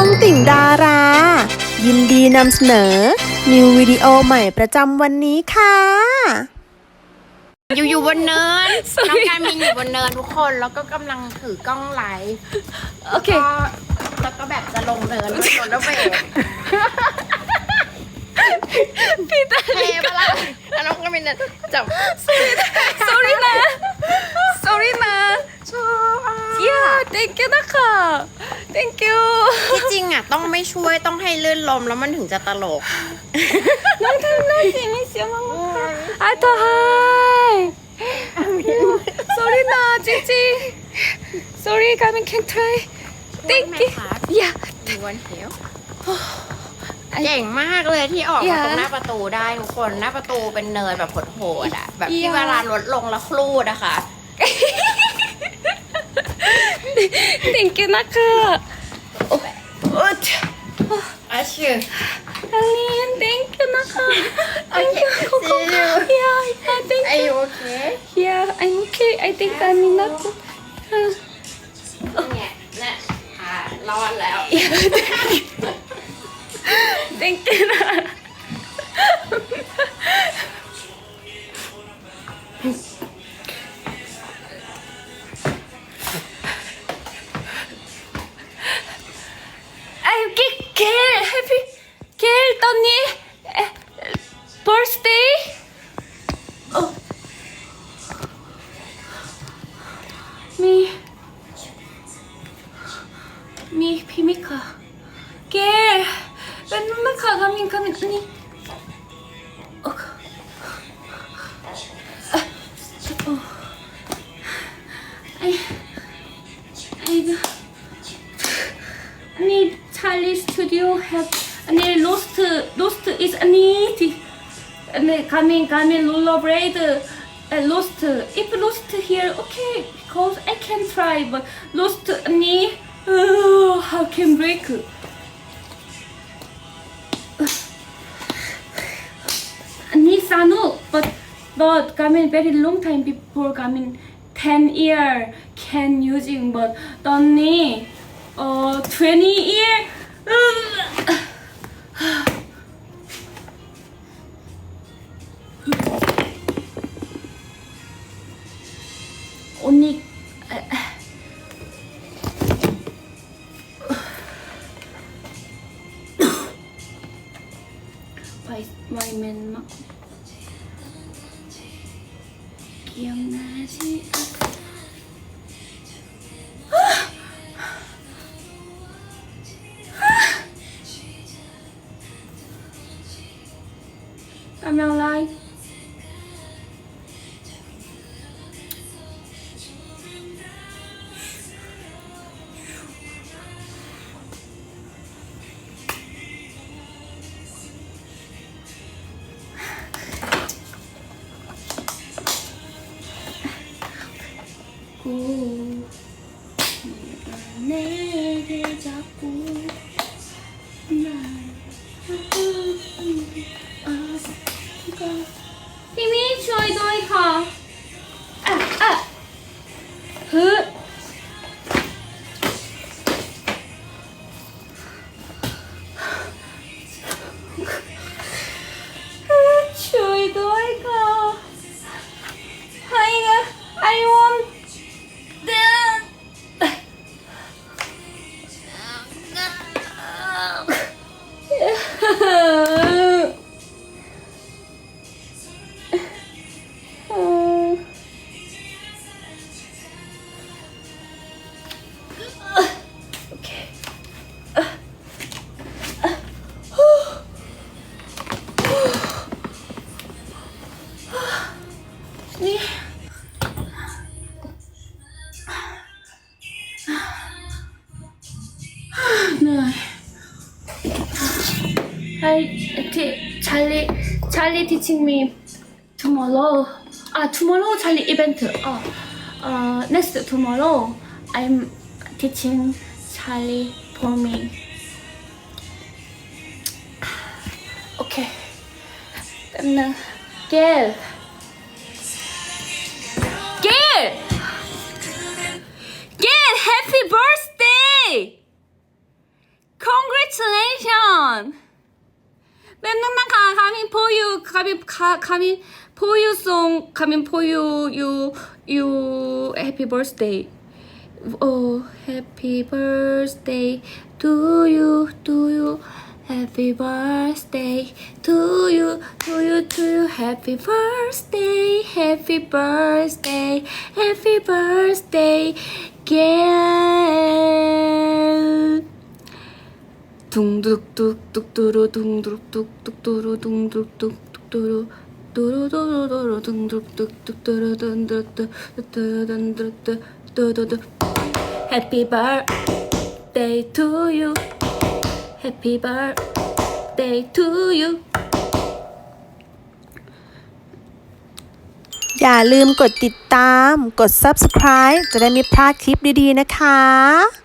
องติ่งดารา ยินดีนำเสนอ นิววิดีโอใหม่ประจำวันนี้ค่ะ อยู่อยู่บนเนิน น้องการมินอยู่บนเนินทุกคน แล้วก็กำลังถือกล้องไลฟ์โอเคก็แล้วก็แบบจะลงเนินด้วยคนแล้วเบรกพี่ตาเทปะล่ะแล้วน้องการมินเนี่ยจับ sorry นะ thank you นะคะ thank you ที่จริงอะต้องไม่ช่วยต้องให้ลื่นลมแล้วมันถึงจะตลก long time no see miss you mama I thought hi sorry นะจริงๆ sorry การมิน can try thank ไหม you คะ yeah ดูวันเหียวเก่งมากเลยที่ออกมาอย่าตรงหน้าประตูได้ทุกคนหน้าประตูเป็นเนินแบบโหดๆอะแบบที่อย่าเวลารถลงแล้วคลูดอะค่ะ Thank you, Naka. Oh. What? Oh. Ashu. Aline, thank you, Naka. Thank okay, you, Coco. See you. Yeah, yeah, thank Are you. Are you okay? Yeah, I'm okay. I think yeah, I'm enough. Uh, thank you. thank you. 해피 케일 언니 벌스데이 미, 미, 피미카. 겔, 맨날 가가민 가민, 아니. coming, coming, lula braid. I uh, lost. If lost here, okay, because I can try. But lost knee, oh, how can break? Knee sano, but but coming very long time before coming ten year can using, but knee, uh oh, twenty year. Uh, 와이맨 막 기억나지 않아. 자꾸 내게 자꾸 날 아프게 I, Charlie, Charlie teaching me tomorrow. Ah, tomorrow Charlie event. Oh, uh, next tomorrow I'm teaching Charlie for me. Okay. then Gail. Gail. Gail, happy birthday! Come 맨날 맨날 가 coming for you coming 가, coming for you song coming for you you you happy birthday oh happy birthday to you to you happy birthday to you to you to you happy birthday happy birthday happy birthday girl 둥둑뚝뚝뚜루 둥둑뚝뚝뚜루 둥둑뚝뚝뚜루 뚜루뚜루뚜루 둥둑뚝뚝뚜루 둥둑뚝뚝뚜루 Happy birthday to you Happy birthday to you อย่าลืมกดติดตาม กด subscribe จะได้ไม่พลาดคลิปดีๆนะคะ